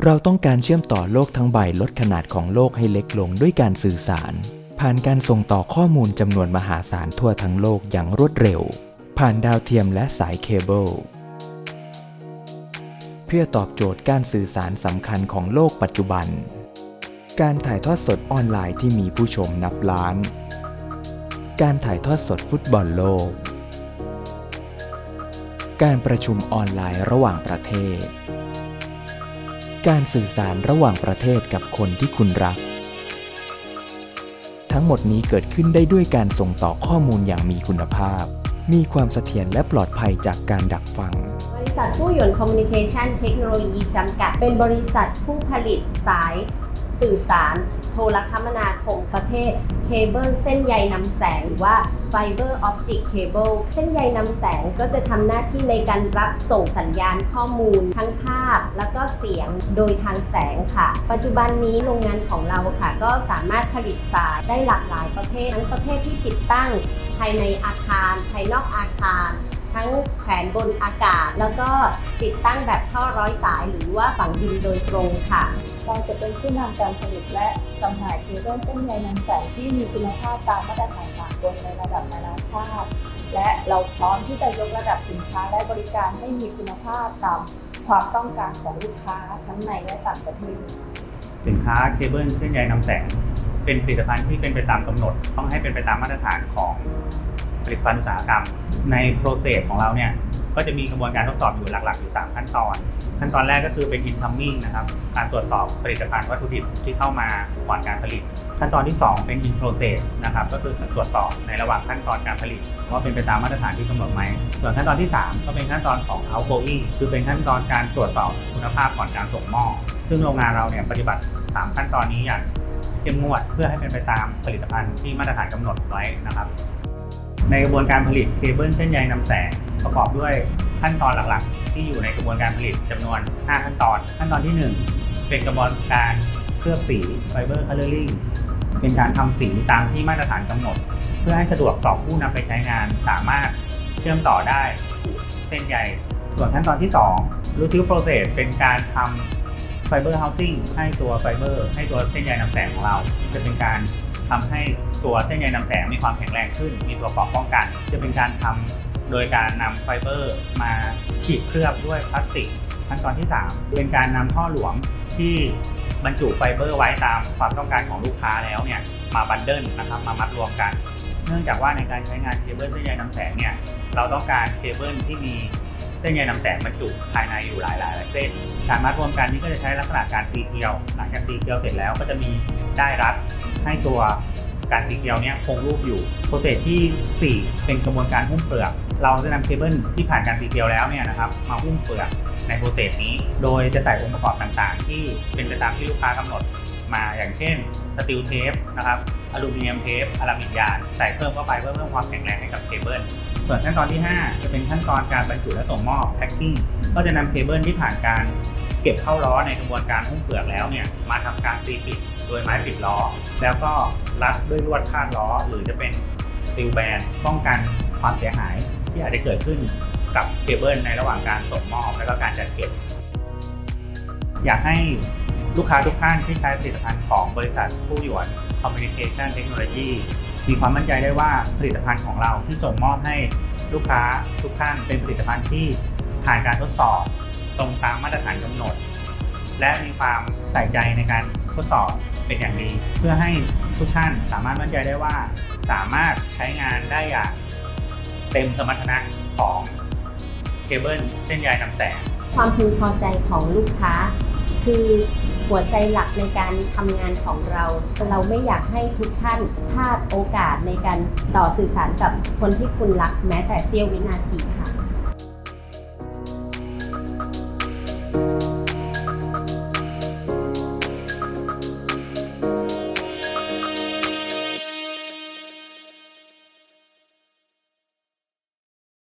เราต้องการเชื่อมต่อโลกทั้งใบลดขนาดของโลกให้เล็กลงด้วยการสื่อสาร ผ่านการส่งต่อข้อมูลจำนวนมหาศาลทั่วทั้งโลกอย่างรวดเร็ว ผ่านดาวเทียมและสายเคเบิลเพื่อตอบโจทย์การสื่อสารสำคัญของโลกปัจจุบัน การถ่ายทอดสดออนไลน์ที่มีผู้ชมนับล้าน การถ่ายทอดสดฟุตบอลโลก การประชุมออนไลน์ระหว่างประเทศ การสื่อสารระหว่างประเทศกับคนที่คุณรัก ทั้งหมดนี้เกิดขึ้นได้ด้วยการส่งต่อข้อมูลอย่างมีคุณภาพ มีความเสถียรและปลอดภัยจากการดักฟัง บริษัทผู้หยวนคอมมิวนิเคชันเทคโนโลยีจำกัด เป็นบริษัทผู้ผลิตสายสื่อสาร โทรคมนาคมประเภทเคเบิลเส้นใยนำแสงหรือว่าไฟเบอร์ออปติกเคเบิลเส้นใยนำแสงก็จะทำหน้าที่ในการรับส่งสัญญาณข้อมูล ทั้งภาพแล้วก็เสียงโดยทางแสงค่ะ ปัจจุบันนี้โรงงานของเราค่ะ ก็สามารถผลิตสายได้หลากหลายประเภททั้งประเภทที่ติดตั้งภายในอาคาร ภายนอกอาคาร ทั้งแขวนบนอากาศ แล้วก็ติดตั้งแบบท่อร้อยสายหรือว่าฝังดินโดยตรงค่ะเราจะเป็นผู้นำการผลิตและจำหน่ายเคเบิลเส้นใยนำแสงที่มีคุณภาพตามมาตรฐานสากลในระดับนานาชาติ และเราพร้อมที่จะยกระดับสินค้าและบริการให้มีคุณภาพตามความต้องการของลูกค้าทั้งในและต่างประเทศสินค้าเคเบิลเส้นใยนำแสง เป็นผลิตภัณฑ์ที่เป็นไปตามกำหนด ต้องให้เป็นไปตามมาตรฐานของ ผลิตภัณฑ์อุตสาหกรรม ในโปรเซสของเราเนี่ยก็จะมีกระบวนการทดสอบอยู่หลักๆอยู่ 3 ขั้นตอน ขั้นตอนแรกก็คือเป็น incoming นะครับ การตรวจสอบผลิตภัณฑ์วัตถุดิบที่เข้ามาก่อนการผลิต ขั้นตอนที่ 2 เป็น in process นะครับ ก็คือตรวจสอบในระหว่างขั้นตอนการผลิตว่าเป็นไปตามมาตรฐานที่กำหนดไหม ส่วนขั้นตอนที่ 3 ก็เป็นขั้นตอนของ outgoing คือเป็นขั้นตอนการตรวจสอบคุณภาพก่อนการส่งมอบซึ่งโรงงานเราเนี่ยปฏิบัติ 3 ขั้นตอนนี้อย่างเข้มงวดเพื่อให้เป็นไปตามผลิตภัณฑ์ที่มาตรฐานกำหนดไว้นะครับ ในกระบวนการผลิตเคเบิลเส้นใยนำแสงประกอบด้วยขั้นตอนหลักๆ ที่อยู่ในกระบวนการผลิตจำนวน 5 ขั้นตอน ขั้นตอนที่ 1 เป็นกระบวนการเคลือบสีไฟเบอร์คัลเลอริ่งเป็นการทำสีตามที่มาตรฐานกำหนด เพื่อให้สะดวกต่อผู้นำไปใช้งานสามารถเชื่อมต่อได้เส้นใยส่วนขั้นตอนที่2 r o u t i l process เป็นการทำไฟเบอร์ housing ให้ตัวไฟเบอร์ ให้ตัวเส้นใยนำแสงของเรา จะเป็นการ ทำให้ตัวเส้นใยนำแสงมีความแข็งแรงขึ้น มีตัวเกราะป้องกัน จะเป็นการทำโดยการนำไฟเบอร์มาฉีดเคลือบด้วยพลาสติกขั้นตอนที่ 3 เป็นการนำท่อหลวมที่บรรจุไฟเบอร์ไว้ตามความต้องการของลูกค้าแล้วเนี่ยมาบันเดิลนะครับมามัดรวมกัน เนื่องจากว่าในการใช้งานเคเบิลเส้นใยนำแสงเนี่ยเราต้องการเคเบิลที่มีเส้นใยนำแสงบรรจุภายในอยู่หลายหลายเส้นการมัดรวมกันนี้ก็จะใช้ลักษณะการตีเกลียว หลังจากตีเกลียวเสร็จแล้วก็จะมีได้รัด ให้ตัวการตีเกลียวเนี่ยคงรูปอยู่ โปรเซสที่ 4 เป็นกระบวนการหุ้มเปลือก เราจะนำเคเบิลที่ผ่านการตีเกลียวแล้วเนี่ยนะครับมาหุ้มเปลือกในโปรเซสนี้ โดยจะใส่องค์ประกอบต่างๆ ที่เป็นไปตามที่ลูกค้ากำหนดมาอย่างเช่นสตีลเทปนะครับอลูมิเนียมเทปอลามินยานใส่เพิ่มเข้าไปเพื่อเพิ่มความแข็งแรงให้กับเคเบิลส่วนขั้นตอนที่ 5 จะเป็นขั้นตอนการบรรจุและส่งมอบแพ็คกิ้งก็จะนำเคเบิลที่ผ่านการ เก็บเข้าล้อในกระบวนการหุ้มเปลือกแล้วเนี่ยมาทำการตีปิดโดยไม้ปิดล้อ แล้วก็รัดด้วยลวดคาดล้อ หรือจะเป็นสตีลแบนป้องกันความเสียหายที่อาจจะเกิดขึ้นกับเคเบิลในระหว่างการส่งมอบและก็การจัดเก็บ อยากให้ลูกค้าทุกท่านที่ใช้ผลิตภัณฑ์ของบริษัทผู้หยวน Communication Technology มีความมั่นใจได้ว่าผลิตภัณฑ์ของเราที่ส่งมอบให้ลูกค้าทุกท่านเป็นผลิตภัณฑ์ที่ผ่านการทดสอบ ตรงตามมาตรฐานกำหนด และมีความใส่ใจในการทดสอบเป็นอย่างดี เพื่อให้ทุกท่านสามารถมั่นใจได้ว่า สามารถใช้งานได้อย่างเต็มสมรรถนะของเคเบิลเส้นใยนำแสงความพึงพอใจของลูกค้า คือหัวใจหลักในการทำงานของเรา เราไม่อยากให้ทุกท่านพลาดโอกาสในการต่อสื่อสารกับคนที่คุณรักแม้แต่เสี้ยววินาทีค่ะ